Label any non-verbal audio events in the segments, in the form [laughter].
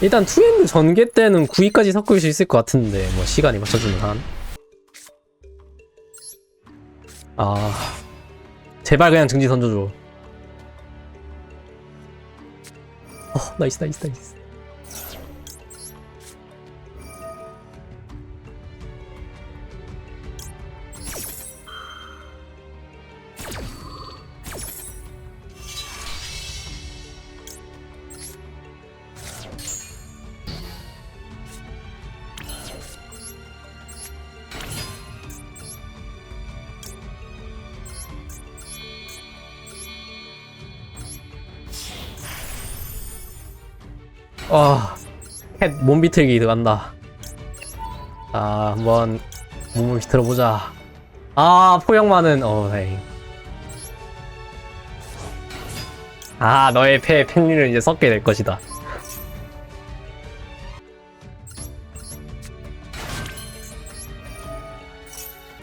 일단 투엔드 전개 때는 9위까지 섞을 수 있을 것 같은데 뭐 시간이 맞춰주는 한. 아 제발 그냥 증지 던져줘. 어 나이스 나이스 나이스. 아, 캣 몸비틀기 들어간다. 자, 한번 몸을 비틀어보자. 아, 포영만은, 어, 다행. 아, 너의 패, 팬리를 이제 섞게 될 것이다.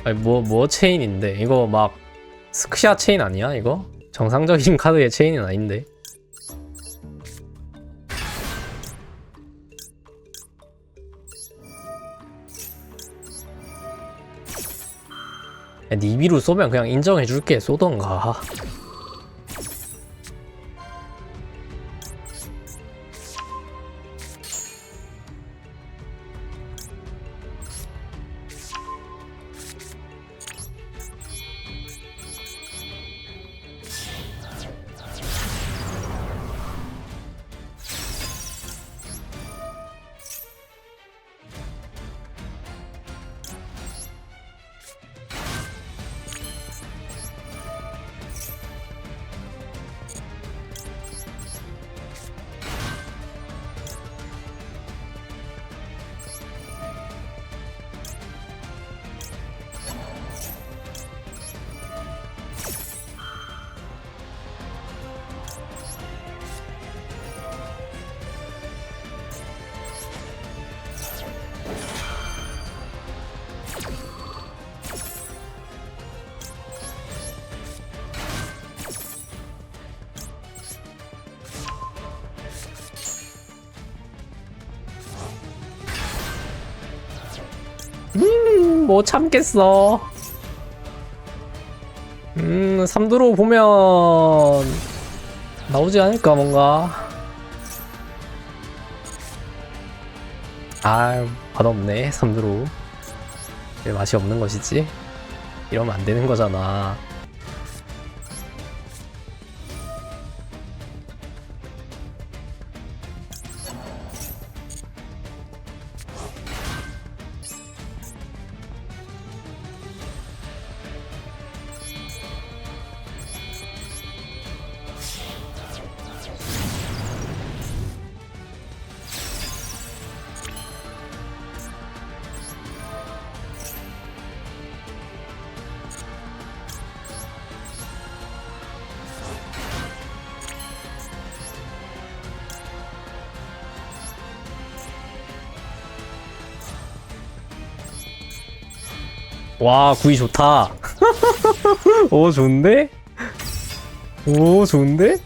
아니, 뭐, 뭐 체인인데? 이거 막, 스크샤 체인 아니야, 이거? 정상적인 [laughs] 카드의 체인은 아닌데. 니비로 쏘면 그냥 인정해줄게 쏘던가 음, 못 참겠어. 음, 삼두로 보면 나오지 않을까 뭔가. 아, 맛없네 삼두로. 왜 맛이 없는 것이지? 이러면 안 되는 거잖아. 와, 구이 좋다. [laughs] 오, 좋은데? 오, 좋은데?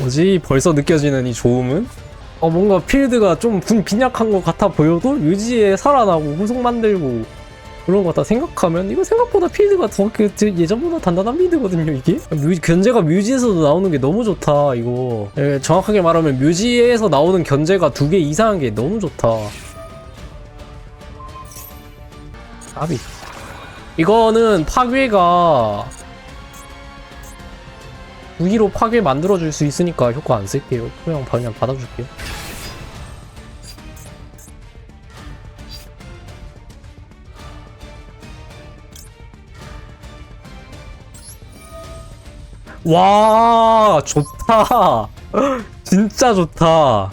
뭐지? 벌써 느껴지는 이 좋음은? 어, 뭔가 필드가 좀 분- 빈약한 것 같아 보여도 유지에 살아나고 후속 만들고 그런 거 다 생각하면 이거 생각보다 필드가 더 그, 저 예전보다 단단한 필드거든요 이게? 뮤, 견제가 뮤지에서도 나오는 게 너무 좋다 이거. 예, 정확하게 말하면 뮤지에서 나오는 견제가 두 개 이상한 게 너무 좋다. 아비. 이거는 파괴가 무기로 파괴 만들어줄 수 있으니까 효과 안 쓸게요. 그냥 그냥 받아줄게요 와 좋다. [laughs] 진짜 좋다.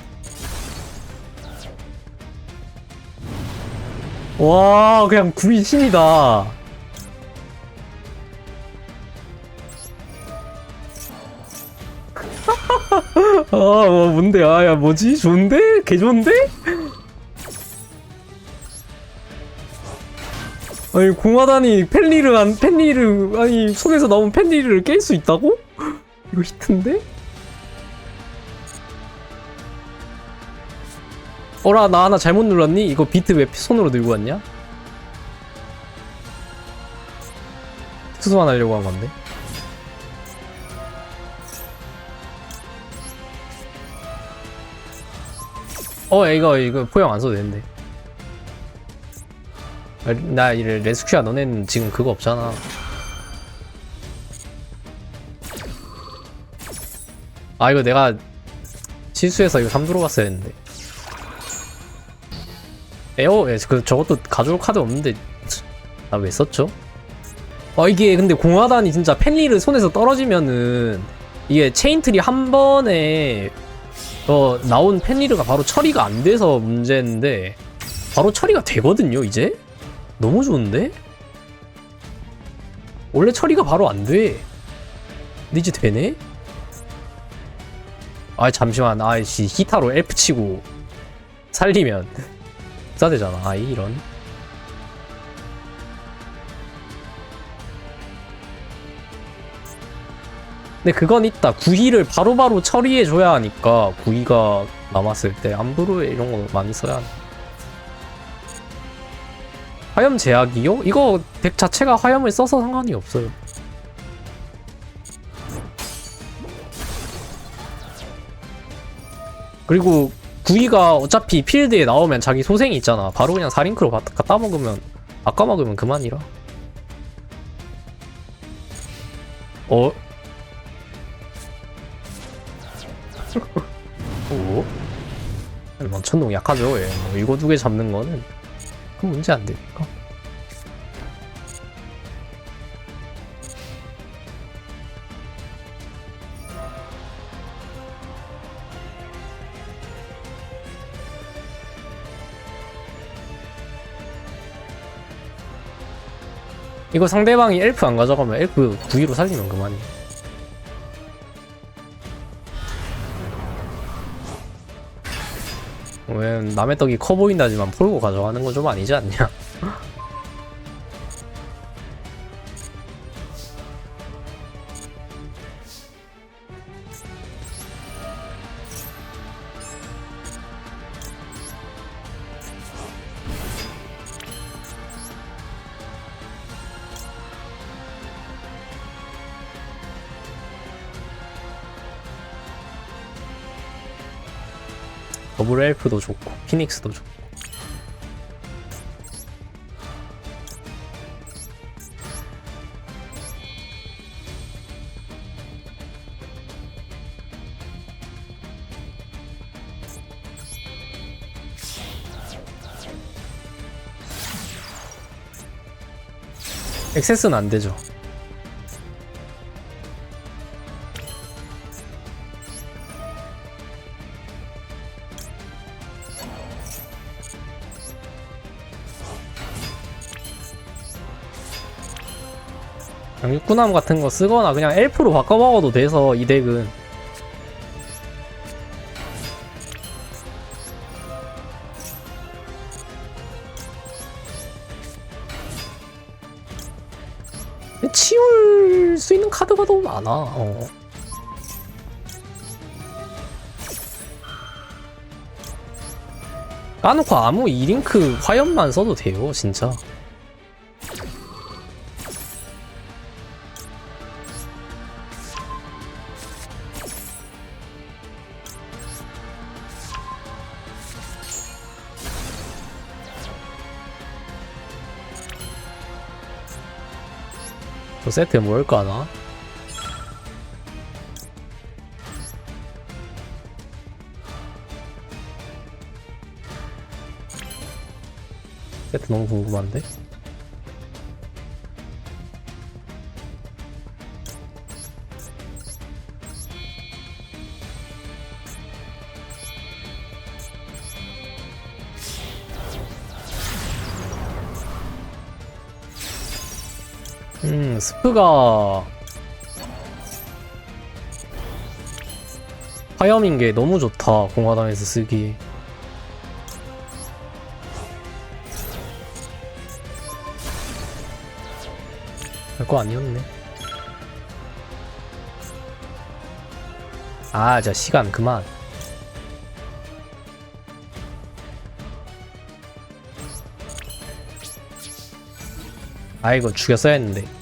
와 그냥 구이 신이다. [laughs] 아 뭐, 뭔데? 아야 뭐지? 좋은데? 개 좋은데 아니 공화단이 펜리를 안 펜리를 아니 손에서 나온 펜리를 깰 수 있다고? [laughs] 이거 히트인데? 어라 나 하나 잘못 눌렀니? 이거 비트 왜 손으로 들고 왔냐? 특수만 하려고 한 건데 어 이거 이거 포용 안 써도 되는데 아, 나 이래 레스큐야 너네는 지금 그거 없잖아. 아 이거 내가 실수해서 이거 3 들어갔어야 했는데. 에어? 예, 그 저것도 가져올 카드 없는데 나 왜 썼죠? 아 이게 근데 공화단이 진짜 펜리를 손에서 떨어지면은 이게 체인트리 한 번에 어 나온 펜리르가 바로 처리가 안 돼서 문제인데 바로 처리가 되거든요 이제 너무 좋은데? 원래 처리가 바로 안 돼. 근데 이제 되네? 아 잠시만. 아이씨 히타로 엘프 치고 살리면 [laughs] 싸되잖아. 아이 이런. 근데 그건 있다. 구희를 바로바로 처리해줘야 하니까 구희가 남았을 때 암브루에 이런 거 많이 써야 하네. 화염 제약이요? 이거 덱 자체가 화염을 써서 상관이 없어요. 그리고 구이가 어차피 필드에 나오면 자기 소생이 있잖아. 바로 그냥 4링크로 갖다 먹으면 아까 먹으면 그만이라. 어? [laughs] 오? 만천동 약하죠, 예. 뭐 이거 두 개 잡는 거는 큰 문제 안 되니까. 이거 상대방이 엘프 안 가져가면 엘프 9위로 살리면 그만이야. 왜 남의 떡이 커 보인다지만 폴고 가져가는 건 좀 아니지 않냐? 더블 엘프도 좋고 피닉스도 좋고 액세스는 안 되죠. 육구나무 같은 거 쓰거나 그냥 엘프로 바꿔 먹어도 돼서 이 덱은 치울 수 있는 카드가 너무 많아. 어. 까놓고 아무 2링크 화염만 써도 돼요, 진짜. 저 세트 뭘까 나? 세트 너무 궁금한데? 스프가 화염인 게 너무 좋다, 공화당에서 쓰기. 별거 아니었네. 아, 자 시간 그만. 아 이거 죽였어야 했는데.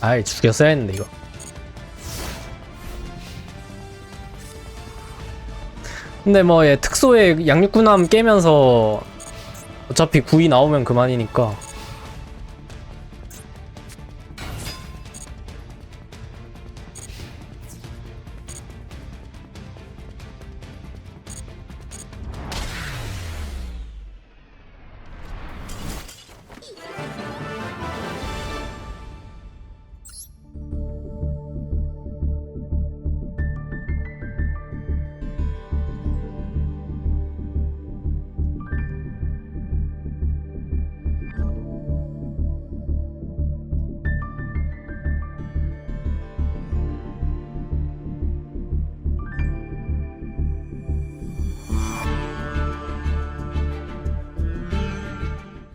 아이 죽였어야 했는데 이거. 근데 뭐 얘 특소에 양육군함 깨면서 어차피 구이 나오면 그만이니까